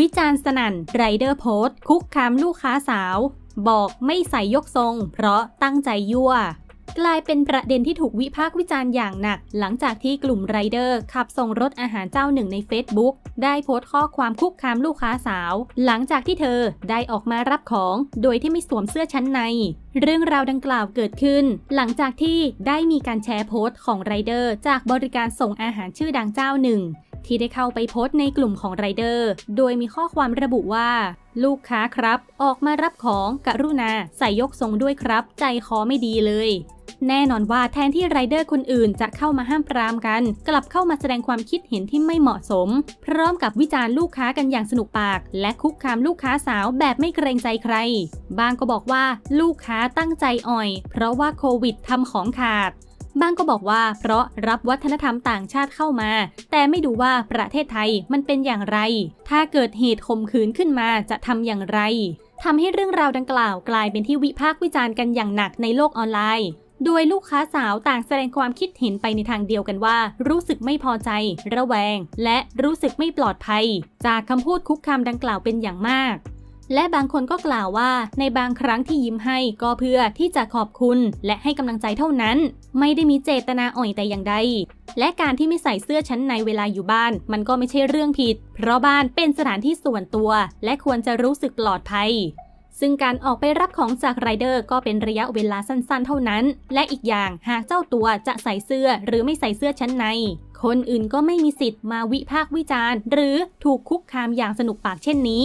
วิจารณ์สนั่นไรเดอร์โพสต์คุกคามลูกค้าสาว บอกไม่ใส่ยกทรง เพราะตั้งใจยั่ว กลายเป็นประเด็นที่ถูกวิพากษ์วิจารณ์อย่างหนัก หลังจากที่กลุ่มไรเดอร์ขับส่งรถอาหารเจ้าหนึ่งใน Facebook ได้โพสต์ข้อความคุกคามลูกค้าสาว หลังจากที่เธอได้ออกมารับของ โดยที่ไม่สวมเสื้อชั้นในเรื่องราวดังกล่าวเกิดขึ้น หลังจากที่ได้มีการแชร์โพสต์ของไรเดอร์จากบริการส่งอาหารชื่อดังเจ้าหนึ่ง ที่ได้เข้าไปโพสต์ในกลุ่มของไรเดอร์ โดยมีข้อความระบุว่า ลูกค้าครับ ออกมารับของกรุณาใส่ยกทรงด้วยครับ ใจคอไม่ดีเลยแน่นอนว่าแทนที่ไรเดอร์คนอื่นจะเข้ามาห้ามปรามกัน กลับเข้ามาแสดงความคิดเห็นที่ไม่เหมาะสม พร้อมกับวิจารณ์ลูกค้ากันอย่างสนุกปาก และคุกคามลูกค้าสาวแบบไม่เกรงใจใคร บางก็บอกว่าลูกค้าตั้งใจอ่อย เพราะว่าโควิดทำของขาด บางก็บอกว่าเพราะรับวัฒนธรรมต่างชาติเข้ามา แต่ไม่ดูว่าประเทศไทยมันเป็นอย่างไร ถ้าเกิดเหตุข่มขืนขึ้นมาจะทำอย่างไรทำให้เรื่องราวดังกล่าวกลายเป็นที่วิพากษ์วิจารณ์กันอย่างหนักในโลกออนไลน์ โดยลูกค้าสาวต่างแสดงความคิดเห็นไปในทางเดียวกันว่า รู้สึกไม่พอใจ ระแวง และรู้สึกไม่ปลอดภัย จากคำพูดคุกคามดังกล่าวเป็นอย่างมาก และบางคนก็กล่าวว่าในบางครั้งที่ยิ้มให้ก็เพื่อที่จะขอบคุณและให้กำลังใจเท่านั้น ไม่ได้มีเจตนาอ่อยแต่อย่างใด และการที่ไม่ใส่เสื้อชั้นในเวลาอยู่บ้าน มันก็ไม่ใช่เรื่องผิด เพราะบ้านเป็นสถานที่ส่วนตัว และควรจะรู้สึกปลอดภัยซึ่งการออกไปรับของจากไรเดอร์ก็เป็นระยะเวลาสั้นๆ เท่านั้น และอีกอย่างหากเจ้าตัวจะใส่เสื้อหรือไม่ใส่เสื้อชั้นใน คนอื่นก็ไม่มีสิทธิ์มาวิพากษ์วิจารณ์ หรือถูกคุกคามอย่างสนุกปากเช่นนี้